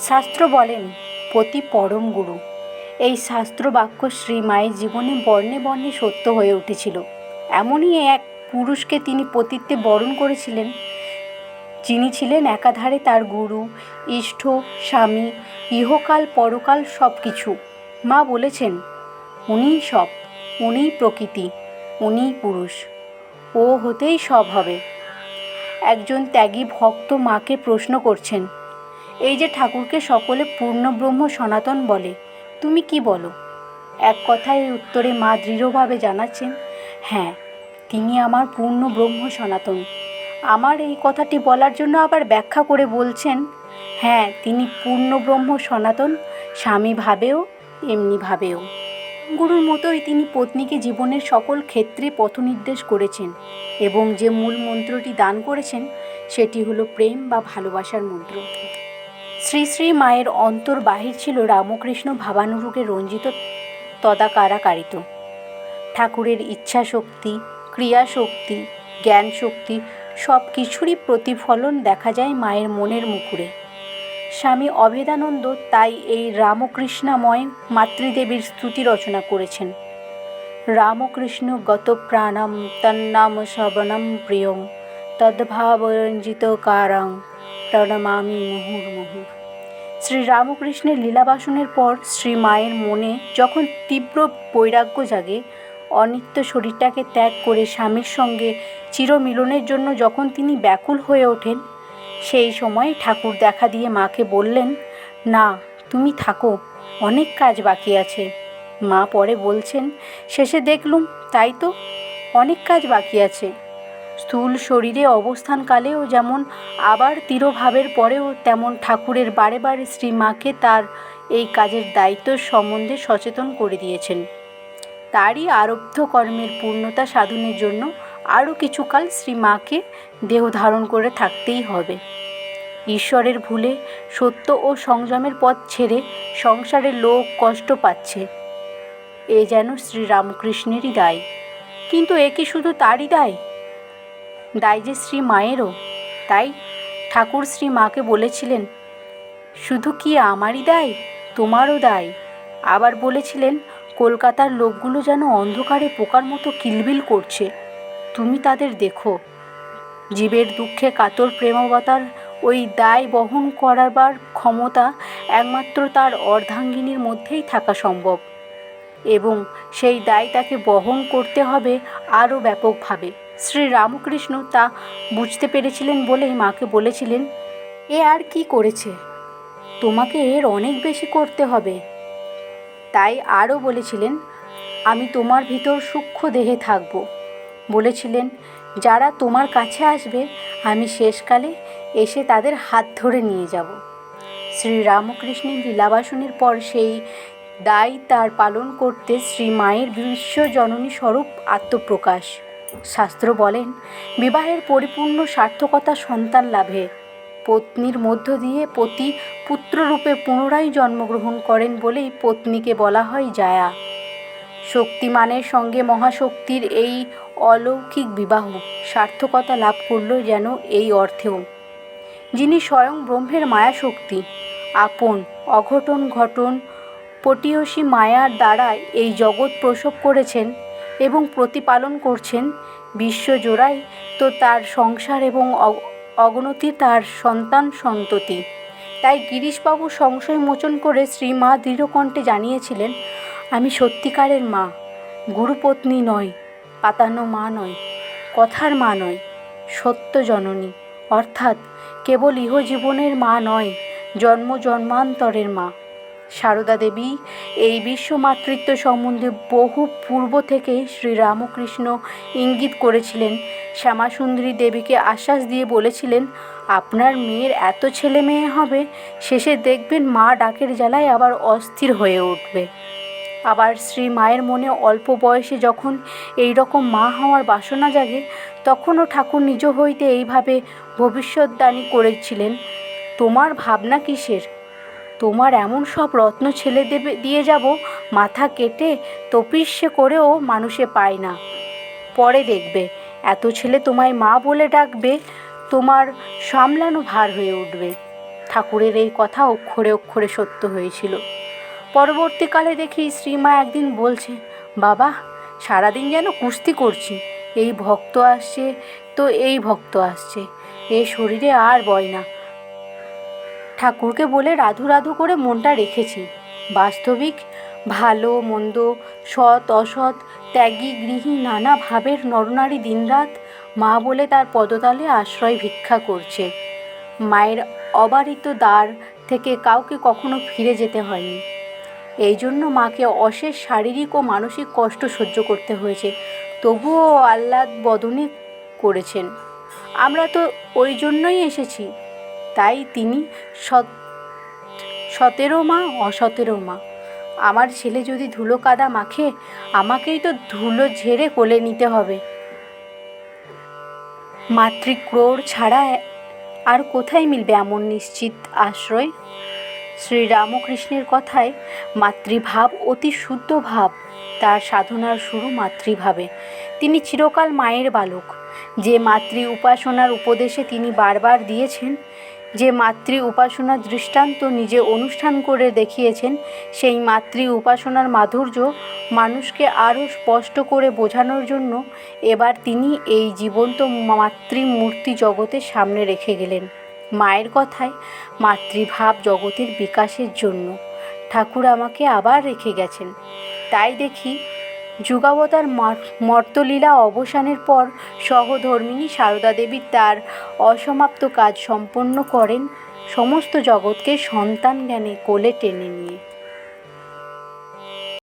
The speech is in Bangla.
শাস্ত্র বলেন, পতি পরম গুরু। এই শাস্ত্র বাক্য শ্রী মায়ের জীবনে বর্ণে বর্ণে সত্য হয়ে উঠেছিল। এমনই এক পুরুষকে তিনি পতিত্বে বরণ করেছিলেন। যিনি ছিলেন একাধারে তার গুরু ইষ্ট স্বামী, ইহকাল, পরকাল সব কিছু মা বলেছেন, উনিই সব, উনিই প্রকৃতি, উনিই পুরুষ। ও হতেই সব হবে। একজন ত্যাগী ভক্ত মাকে প্রশ্ন করছেন এই যে ঠাকুরকে সকলে পূর্ণব্রহ্ম সনাতন বলে, তুমি কি বলো? এক কথায় উত্তরে মা দৃঢ়ভাবে জানাচ্ছেন হ্যাঁ তিনি আমার পূর্ণ ব্রহ্ম সনাতন। আমার এই কথাটি বলার জন্য আবার ব্যাখ্যা করে বলছেন হ্যাঁ তিনি পূর্ণ ব্রহ্ম সনাতন, স্বামী ভাবেও, এমনি ভাবেও। গুরুর মতোই তিনি পত্নীকে জীবনের সকল ক্ষেত্রে পথনির্দেশ করেছেন এবং যে মূল মন্ত্রটি দান করেছেন, সেটি হলো প্রেম বা ভালোবাসার মন্ত্র। শ্রী শ্রী মায়ের অন্তর বাহির ছিল রামকৃষ্ণ ভাবানুরূপে রঞ্জিত তদাকারাকারিত। ঠাকুরের ইচ্ছা শক্তি ক্রিয়া শক্তি জ্ঞান শক্তি সব কিছুরই প্রতিফলন দেখা যায় মায়ের মনের মুকুরে স্বামী অভেদানন্দ তাই এই রামকৃষ্ণাময় মাতৃদেবীর স্তুতি রচনা করেছেন। রামকৃষ্ণ গত প্রাণম তন্নাম শ্রবণম প্রিয়ম তদ্ভাবরঞ্জিত কারং। প্রণমামি মুহুর্মুহু শ্রী রামকৃষ্ণের লীলাবাসনের পর শ্রী মায়ের মনে যখন তীব্র বৈরাগ্য জাগে, অনিত্য শরীরটাকে ত্যাগ করে স্বামীর সঙ্গে চিরমিলনের জন্য যখন তিনি ব্যাকুল হয়ে ওঠেন, সেই সময় ঠাকুর দেখা দিয়ে মাকে বললেন, না, তুমি থাকো, অনেক কাজ বাকি আছে। মা পরে বলছেন, শেষে দেখলুম, তাই তো, অনেক কাজ বাকি আছে। স্থূল শরীরে অবস্থানকালেও যেমন আবার তিরোভাবের পরেও তেমন ঠাকুরের বারে বারে শ্রী মাকে তার এই কাজের দায়িত্ব সম্বন্ধে সচেতন করে দিয়েছেন। তারই আরব্ধ কর্মের পূর্ণতা সাধনের জন্য আরও কিছুকাল শ্রী মাকে দেহ ধারণ করে থাকতেই হবে। ঈশ্বরের ভুলে সত্য ও সংযমের পথ ছেড়ে সংসারে লোক কষ্ট পাচ্ছে। এ যেন শ্রীরামকৃষ্ণেরই দায়। কিন্তু এ কি শুধু তারই দায়? যে শ্রী মায়েরও, তাই ঠাকুর শ্রী মাকে বলেছিলেন, শুধু কি আমারই দায় তোমারও দায় আবার বলেছিলেন, কলকাতার লোকগুলো যেন অন্ধকারে পোকার মতো কিলবিল করছে। তুমি তাদের দেখো। জীবের দুঃখে কাতর প্রেমবতার ওই দায় বহন করাবার ক্ষমতা একমাত্র তার অর্ধাঙ্গিনীর মধ্যেই থাকা সম্ভব। এবং সেই দায় তাকে বহন করতে হবে আরও ব্যাপকভাবে। শ্রী রামকৃষ্ণ তা বুঝতে পেরেছিলেন বলেই মাকে বলেছিলেন, এ আর কি করেছে? তোমাকে এর অনেক বেশি করতে হবে। তাই আরও বলেছিলেন, আমি তোমার ভিতর সূক্ষ্ম দেহে থাকব। বলেছিলেন, যারা তোমার কাছে আসবে, আমি শেষকালে এসে তাদের হাত ধরে নিয়ে যাব। শ্রী রামকৃষ্ণের লীলাবাসনের পর সেই দায় তার পালন করতে শ্রী মায়ের বিশ্ব জননী স্বরূপ আত্মপ্রকাশ। শাস্ত্র বলেন, বিবাহের পরিপূর্ণ সার্থকতা সন্তান লাভে। পত্নীর মধ্য দিয়ে পতি পুত্ররূপে পুনরায় জন্মগ্রহণ করেন বলেই পত্নীকে বলা হয় জায়া। শক্তিমানের সঙ্গে মহাশক্তির এই অলৌকিক বিবাহ সার্থকতা লাভ করল যেন এই অর্থেও। যিনি স্বয়ং ব্রহ্মের মায়া শক্তি আপন, অঘটন ঘটন, পটীয়সী মায়ার দ্বারা এই জগৎ প্রসব করেছেন এবং প্রতিপালন করছেন বিশ্বজোড়াই তো তার সংসার এবং অগ- অগণতি তার সন্তান সন্ততি। তাই গিরিশবাবু সংশয় মোচন করে শ্রীমা দৃঢ়কণ্ঠে জানিয়েছিলেন, আমি সত্যিকারের মা, গুরুপত্নী নয়, পাতানো মা নয়, কথার মা নয়, সত্য জননী। অর্থাৎ কেবল ইহজীবনের মা নয়, জন্ম জন্মান্তরের মা। সারদা দেবী, এই বিশ্ব মাতৃত্ব সম্বন্ধে বহু পূর্ব থেকেই শ্রীরামকৃষ্ণ ইঙ্গিত করেছিলেন। শ্যামাসুন্দরী দেবীকে আশ্বাস দিয়ে বলেছিলেন, আপনার মেয়ের এত ছেলে মেয়ে হবে, শেষে দেখবেন মা ডাকের জ্বালায় আবার অস্থির হয়ে উঠবে। আবার শ্রী মায়ের মনে অল্প বয়সে যখন এই রকম মা হওয়ার বাসনা জাগে, তখনও ঠাকুর নিজ হইতে এইভাবে ভবিষ্যৎবাণী করেছিলেন, তোমার ভাবনা কিসের? তোমার এমন সব রত্ন ছেলে দেবে, দিয়ে যাব, মাথা কেটে তপিস্যে করেও মানুষে পায় না। পরে দেখবে, এত ছেলে তোমায় মা বলে ডাকবে, তোমার সামলানো ভার হয়ে উঠবে। ঠাকুরের এই কথা অক্ষরে অক্ষরে সত্য হয়েছিল। পরবর্তীকালে দেখি শ্রীমা একদিন বলছে, বাবা, সারাদিন যেন কুস্তি করছি, এই ভক্ত আসছে তো এই ভক্ত আসছে, এ শরীরে আর বয় না ঠাকুরকে বলে রাধু রাধু করে মনটা রেখেছি। বাস্তবিক, ভালো, মন্দ, সৎ, অসৎ, ত্যাগী, গৃহী, নানা ভাবের নরনারী দিনরাত মা বলে তার পদতলে আশ্রয় ভিক্ষা করছে। মায়ের অবারিত দ্বার থেকে কাউকে কখনো ফিরে যেতে হয়নি। এই জন্য মাকে অশেষ শারীরিক ও মানসিক কষ্ট সহ্য করতে হয়েছে। তবুও আহ্লাদ বদনে করেছেন। আমরা তো ওই জন্যই এসেছি। তাই তিনি সতেরো মা, অসতেরো মা। আমার ছেলে যদি ধুলো কাদা মাখে, আমাকেই তো ধুলো ঝেড়ে কোলে নিতে হবে। মাতৃক্রোড় ছাড়া আর কোথায় মিলবে এমন নিশ্চিত আশ্রয়? শ্রীরামকৃষ্ণের কথায় মাতৃভাব অতি শুদ্ধ ভাব। তার সাধনার শুরু মাতৃভাবে। তিনি চিরকাল মায়ের বালক। যে মাতৃ উপাসনার উপদেশে তিনি বারবার দিয়েছেন যে মাতৃ উপাসনার দৃষ্টান্ত নিজে অনুষ্ঠান করে দেখিয়েছেন, সেই মাতৃ উপাসনার মাধুর্য মানুষকে আরও স্পষ্ট করে বোঝানোর জন্য এবার তিনি এই জীবন্ত মাতৃমূর্তি জগতের সামনে রেখে গেলেন। মায়ের কথায়, মাতৃভাব জগতের বিকাশের জন্য। ঠাকুর আমাকে আবার রেখে গেছেন। তাই দেখি যুগাবতার মর্তলীলা অবসানের পর সহধর্মিণী সারদা দেবী তার অসমাপ্ত কাজ সম্পন্ন করেন সমস্ত জগৎকে সন্তান জ্ঞানে কোলে টেনে নিয়ে।